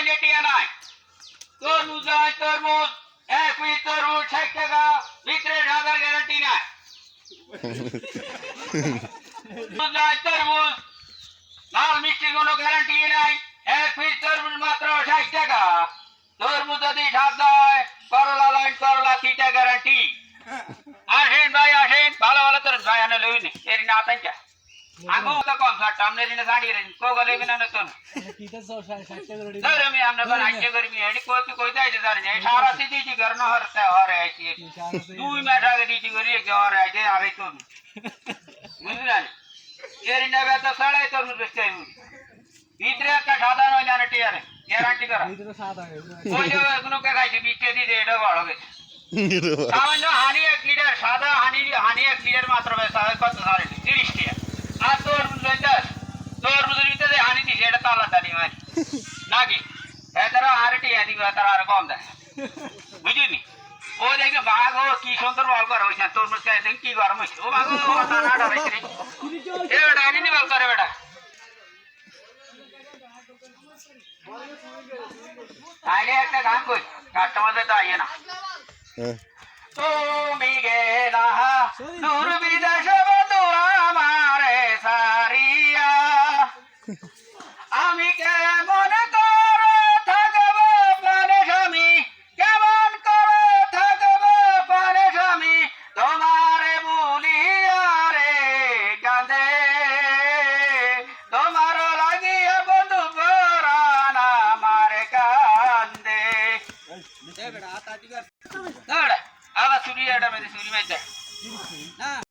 হইলে টিয়া নাই তরমুজ হয় তরমুজ এক পিস তরমুজ ষাট টাকা ভিতরে ঢাকার গ্যারান্টি নাই তরমুজ লাল মিষ্টির কোনো গ্যারান্টি নাই এক পিস তরমুজ মাত্র ষাট টাকা তরমুজ যদি ভালো ভালো তরমুজ ভাই আনে লইনি এর না তাইটা বুঝলেন? এর নেবে তো সাড়ে তোর মধ্যে চাই ভিতরে একটা সাদা নইলে আর টিয়ারে। গ্যারান্টি করা। ওই যে কোনো কে খাইছে বিচ্ছে দিতে এটা বড় গেছে সামান্য হানি এক লিটার সাদা হানি হানি এক লিটার মাত্র বেচা হয় কত সাড়ে બાકી એતરો આરટી આદી વાતર આર કોમ દે ও দেখবে বাঘ ও কি সুন্দর বল করে হইছে তোর মুখে দেখ কি গরম হইছে ও বাঘ না ডরাইছে এ বেটা আনি নি বল করে বেটা তাহলে একটা গান কই কাস্টমারদের তো আইয়ে না তুমি গেলা দূর বিদেশ বন্ধুর আমারে সারিয়া আমি কেমন ಆತ ಸುರಿ ಮೇತೆ